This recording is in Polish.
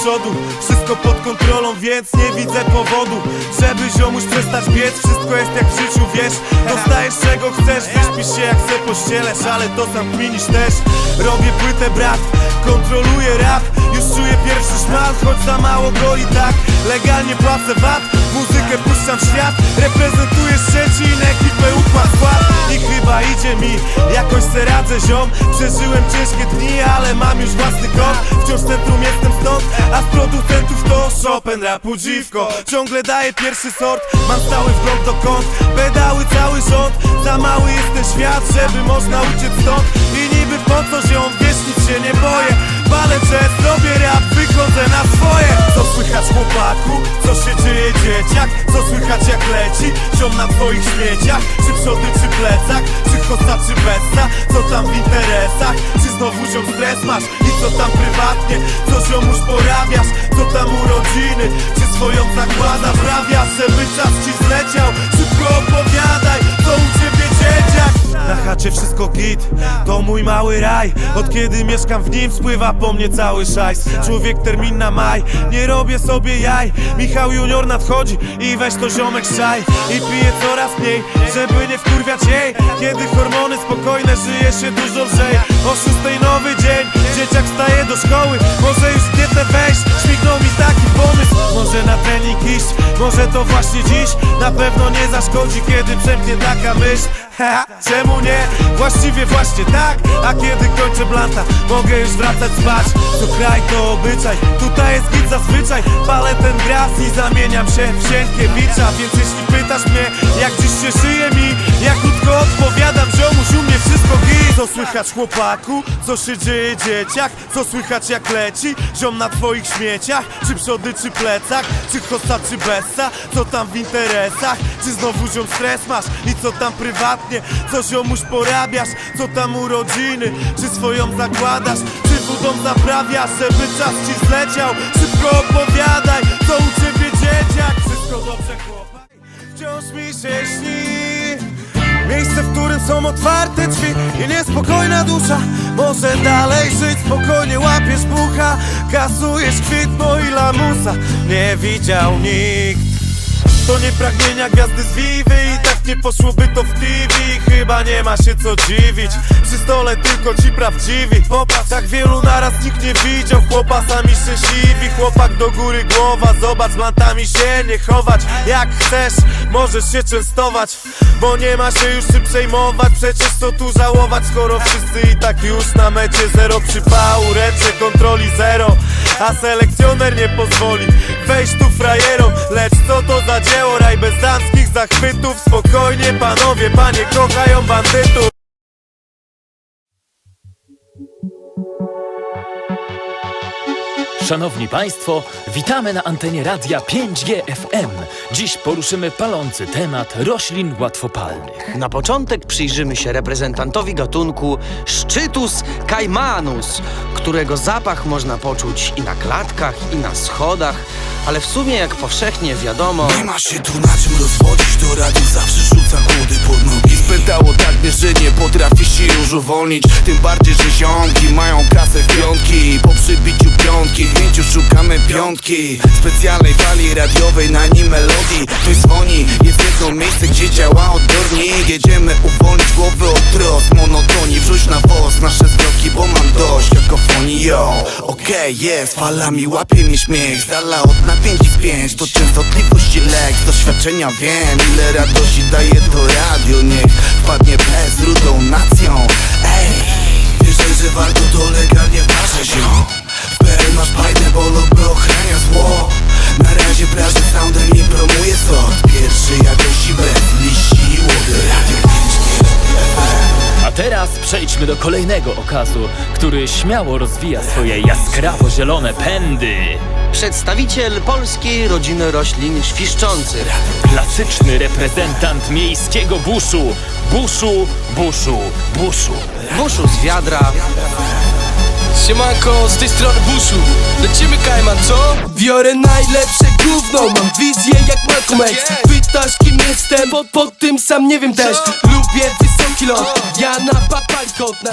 przodu. Wszystko pod więc nie widzę powodu Żeby ziomuś przestać biec. Wszystko jest jak w życiu, wiesz? Dostajesz czego chcesz, wyśpisz się jak se pościelesz Ale to sam kminisz też. Robię płytę brat, kontroluję rap. Już czuję pierwszy szmal, choć za mało go i tak Legalnie płacę VAT, muzykę puszczam w świat Reprezentuję Szczecin, ekipę układ skład. I chyba idzie mi, jakoś se radzę ziom. Przeżyłem ciężkie dni, ale mam już własny kąt Wciąż centrum jestem stąd, a z producentów to Chopin rapu dziwko Ciągle daję pierwszy sort, mam stały wgląd do kąt. Pedały cały rząd, za mały jest ten świat Żeby można uciec stąd. I niby po co ziom, wiesz nic się nie boję. Palę jazz, robię rap, wychodzę na swoje. Co słychać chłopaku, co się dzieje dzieciak? Co słychać jak leci, ziom na twoich śmieciach? Czy przody, czy plecak, czy hosta, czy bessa Co tam w interesach, czy znowu ziom stres masz. I co tam prywatnie, co ziom już porabiasz? Co tam urodziny, czy swoją na chacie wszystko git, to mój mały raj. Od kiedy mieszkam w nim spływa po mnie cały szajs. Człowiek termin na maj, nie robię sobie jaj. Michał Junior nadchodzi i weź to ziomek szaj. I piję coraz mniej, żeby nie wkurwiać jej. Kiedy hormony spokojne, żyje się dużo lżej. O szóstej nowy dzień, dzieciak wstaje do szkoły. Może już w dietę wejść, może to właśnie dziś Na pewno nie zaszkodzi, kiedy przemknie taka myśl. Czemu nie? Właściwie właśnie tak A kiedy kończę blanta, mogę już wracać spać. To kraj, to obyczaj, tutaj jest git zazwyczaj. Palę ten gras i zamieniam się w Sienkiewicza Więc jeśli pytasz mnie, słychać chłopaku? Co się dzieje dzieciak? Co słychać jak leci? Ziom na twoich śmieciach? Czy przody, czy plecach? Czy hosta, czy bessa? Co tam w interesach? Czy znowu ziom stres masz? I co tam prywatnie? Co ziomuś porabiasz? Co tam urodziny? Czy swoją zakładasz? Czy wodą zaprawiasz? Żeby czas ci zleciał? Szybko opowiadaj, co u ciebie dzieciak? Wszystko dobrze chłopak? Wciąż mi się śni Miejsce, w którym są otwarte drzwi i niespokojna dusza Może dalej żyć, spokojnie łapiesz bucha. Kasujesz kwitno i lamusa Nie widział nikt. To nie pragnienia gwiazdy z Vivy I nie poszłoby to w TV Chyba nie ma się co dziwić. Przy stole tylko ci prawdziwi. Popatrz, tak wielu naraz nikt nie widział. Chłopa sami szczęśliwi. Chłopak do góry głowa. Zobacz, mantami się nie chować. Jak chcesz, możesz się częstować. Bo nie ma się już czym przejmować. Przecież co tu żałować Skoro wszyscy i tak już na mecie Zero przypału, ręce kontroli zero A selekcjoner nie pozwoli. Wejść tu frajerom Lecz co to za dzieło? Raj bez damskich zachwytów Spokojnie panowie, panie kochają bandytów Szanowni Państwo, witamy na antenie radia 5G FM. Dziś poruszymy palący temat roślin łatwopalnych. Na początek przyjrzymy się reprezentantowi gatunku Szczytus caimanus, którego zapach można poczuć i na klatkach, i na schodach, ale w sumie, jak powszechnie wiadomo, Nie ma się tu na czym rozwodzić Do radiu zawsze rzuca chłody pod nogi. Spętało tak mnie, że nie potrafi się już uwolnić. Tym bardziej, że ziomki mają kasę w piątki. Po przybiciu piątki, piątki. Specjalnej fali radiowej na nim melodii. Ktoś dzwoni, jest jedno miejsce, gdzie działa odbiornik. Jedziemy uwolnić głowy od tros Monotonii, wrzuć na woz nasze zwroki, bo mam dość Kakofonii, yo. Okej, jest, falami łapie mnie śmiech. Z dala od napięć i spięć To częstotliwości lek, z doświadczenia wiem Ile radości daje to radio. Niech wpadnie bez rudą nacją przejdźmy do kolejnego okazu, który śmiało rozwija swoje jaskrawo-zielone pędy. przedstawiciel polskiej rodziny roślin świszczących. Klasyczny reprezentant miejskiego buszu. Buszu, buszu, buszu. Buszu z wiadra, Siemanko, z tej strony Buszu Lecimy Kajman, co? Biorę najlepsze gówno Mam wizję jak Malcolm X Pytasz kim jestem, pod, pod tym sam nie wiem też Lubię wysoki lot Ja na kot na